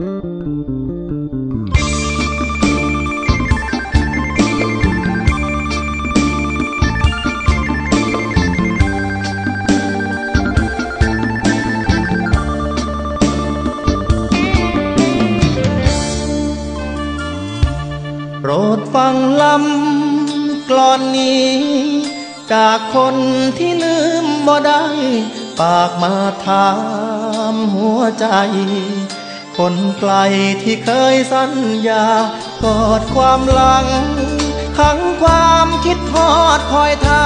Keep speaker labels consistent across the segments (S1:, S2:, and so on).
S1: โปรดฟังลำกลอนนี้ จากคนที่ลืมบ่ได้ ปากมาถามหัวใจ คนไกลที่เคยสัญญากอดความหลังขังความคิดทอดคอยทา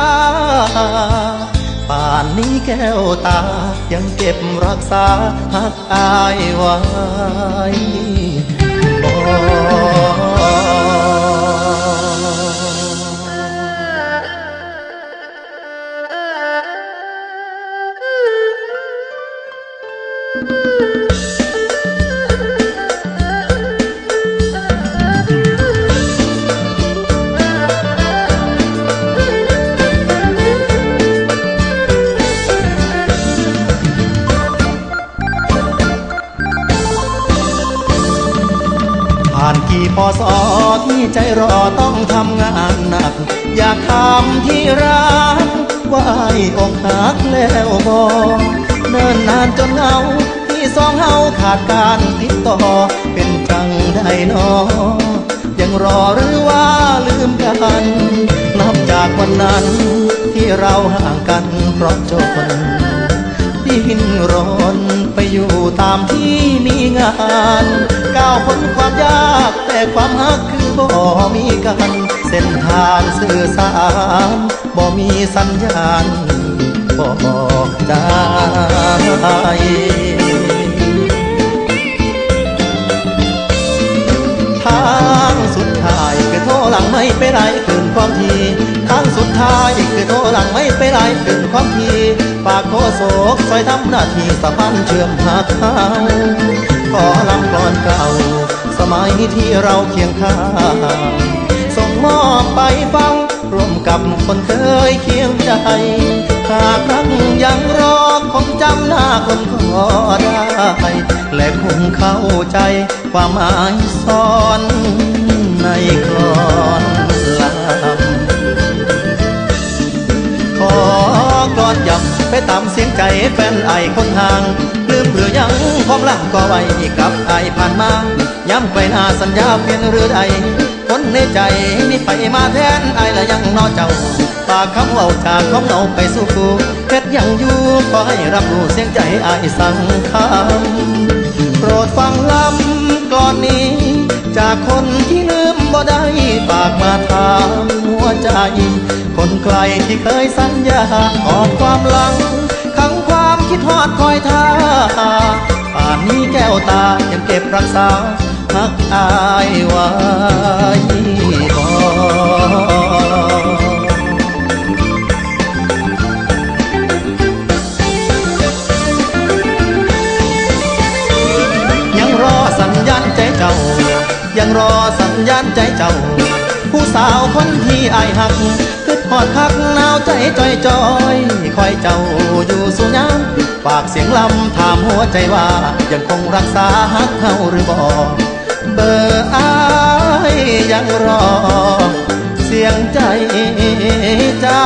S1: ป่านนี้แก้วตายังเก็บรักษาหักอายไว้ ผ่านกี่พอสอที่ใจรอต้องทำงานหนัก อยากทำที่รักว่าไอ้อกหักแล้วบอเนิ่นนานจนเหงา ที่สองเฮาขาดการติดต่อ เป็นจังได้นอยังรอหรือว่าลืมกัน นับจากวันนั้นที่เราห่างกันเพราะจน ดิ้นรนไปอยู่ตามที่มีงานก้าวพ้นความยากแต่ความฮักคือบ่มีกัน เส้นทางสื่อสารบ่มีสัญญาณบอกใจ หลังไม่ไปไรคืนความทีทางสุดท้ายคือโทรหลังไม่ไปไรคืนความทีฝากโคโศกซอยทำหน้าที่สะพานเชื่อมหาเขาขอลำกลอนเก่า สมัยที่เราเคียงข้างส่งมอบไปฟังร่วมกับคนเคยเคียงใจหากครั้งยังรอคงจำหน้าคนขอได้ และคงเข้าใจความหมายซ่อน ในกลอนลำขอกลอนย้ำไปตามเสียงใจแฟนไอคนห่าง ลืมหรือยังความหลังก็ไว้กับไอผ่านมา ย้ำไปหน้าสัญญาเปลี่ยนหรือใดคนในใจมีไปมาแทนไอและยังนอเจ้าปากคำเว่าจากของเราไปสู่กูเพชรยังอยู่ขอให้รับรู้เสียงใจไอสั่งคำโปรดฟังลำก่อนนี้ จากคนที่ลืม บ่ได้ปากมาถามหัวใจ คนไกลที่เคยสัญญาขอความหลังขังความคิดฮอดคอยท่าป่านนี้แก้วตายังเก็บรักษาหักอายไว้บ่ยังรอสัญญาณใจเจ้ายังรอ สัญญาณใจเจ้า ผู้สาวคนที่อายหักคือพอดคักหนาวใจจอยจอยคอยเจ้าอยู่สุญานฝากเสียงลำถามหัวใจว่ายังคงรักษาหักเฮาหรือบ่เบอร์อายยังรอ เสียงใจเจ้า